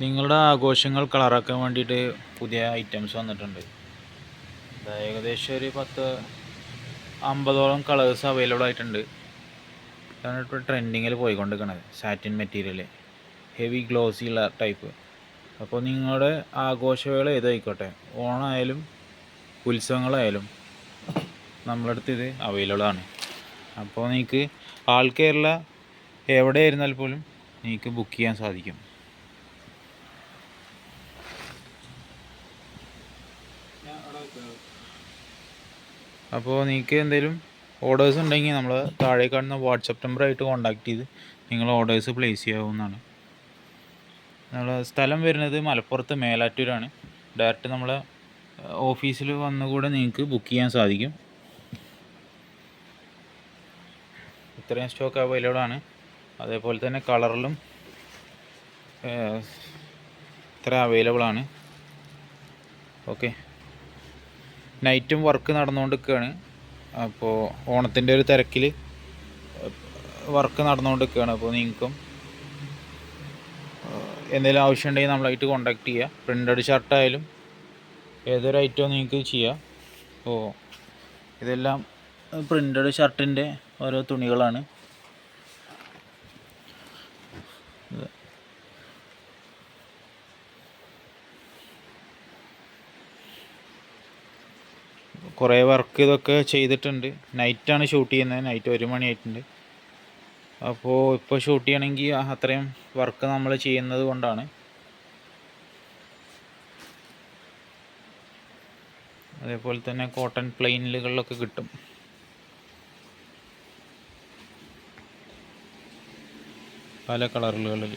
നിങ്ങളുടെ ആഘോഷങ്ങൾ കളറാക്കാൻ വേണ്ടിയിട്ട് പുതിയ ഐറ്റംസ് വന്നിട്ടുണ്ട്. ഏകദേശം ഒരു പത്ത് അമ്പതോളം കളേഴ്സ് അവൈലബിൾ ആയിട്ടുണ്ട്. ഇതാണ് ഇപ്പോൾ ട്രെൻഡിങ്ങിൽ പോയിക്കൊണ്ടിരിക്കുന്നത് സാറ്റിൻ മെറ്റീരിയൽ ഹെവി ഗ്ലോസി ഉള്ള ടൈപ്പ് അപ്പോൾ നിങ്ങളുടെ ആഘോഷവേള ഏതായിക്കോട്ടെ? ഓണമായാലും ഉത്സവങ്ങളായാലും നമ്മളടുത്ത് ഇത് അവൈലബിൾ ആണ്. അപ്പോൾ നിങ്ങൾക്ക് ആൾ എവിടെ ആയിരുന്നാൽ പോലും നിങ്ങൾക്ക് ബുക്ക് ചെയ്യാൻ സാധിക്കും. അപ്പോൾ നിങ്ങൾക്ക് എന്തെങ്കിലും ഓർഡേഴ്സ് ഉണ്ടെങ്കിൽ നമ്മൾ താഴെ കാണുന്ന വാട്സപ്പ് നമ്പറായിട്ട് കോൺടാക്ട് ചെയ്ത് നിങ്ങൾ ഓർഡേഴ്സ് പ്ലേസ് ചെയ്യാവുന്നതാണ്. നമ്മൾ സ്ഥലം വരുന്നത് മലപ്പുറത്ത് മേലാറ്റൂരാണ്. ഡയറക്റ്റ് നമ്മളെ ഓഫീസിൽ വന്നുകൂടെ നിങ്ങൾക്ക് ബുക്ക് ചെയ്യാൻ സാധിക്കും. ഇത്രയും സ്റ്റോക്ക് അവൈലബിൾ ആണ്. അതേപോലെ തന്നെ കളറിലും ഇത്ര അവൈലബിൾ ആണ്. ഓക്കെ നൈറ്റും വർക്ക് നടന്നുകൊണ്ടിരിക്കുകയാണ്. അപ്പോൾ ഓണത്തിന്റെ ഒരു തിരക്കിൽ വർക്ക് നടന്നുകൊണ്ടിരിക്കുകയാണ്. അപ്പോൾ നിങ്ങൾക്കും എന്തെങ്കിലും ആവശ്യം ആവശ്യമുണ്ടെങ്കിൽ നമ്മളായിട്ട് കോൺടാക്ട് ചെയ്യുക. പ്രിന്റഡ് ഷർട്ടായാലും ഏതൊരു ഐറ്റവും നിങ്ങൾക്ക് ചെയ്യാം. അപ്പോൾ ഇതെല്ലാം പ്രിന്റഡ് ഷർട്ടിന്റെ ഓരോ തുണികളാണ്. കുറേ വർക്ക് ഇതൊക്കെ ചെയ്തിട്ടുണ്ട്. നൈറ്റാണ് ഷൂട്ട് ചെയ്യുന്നത്. നൈറ്റ് ഒരു മണിയായിട്ടുണ്ട്. അപ്പോൾ ഇപ്പോൾ ഷൂട്ട് ചെയ്യണമെങ്കിൽ അത്രയും വർക്ക് നമ്മൾ ചെയ്യുന്നത് കൊണ്ടാണ്. അതേപോലെ തന്നെ കോട്ടൺ പ്ലെയിനുകളിലൊക്കെ കിട്ടും. പല കളറുകളിൽ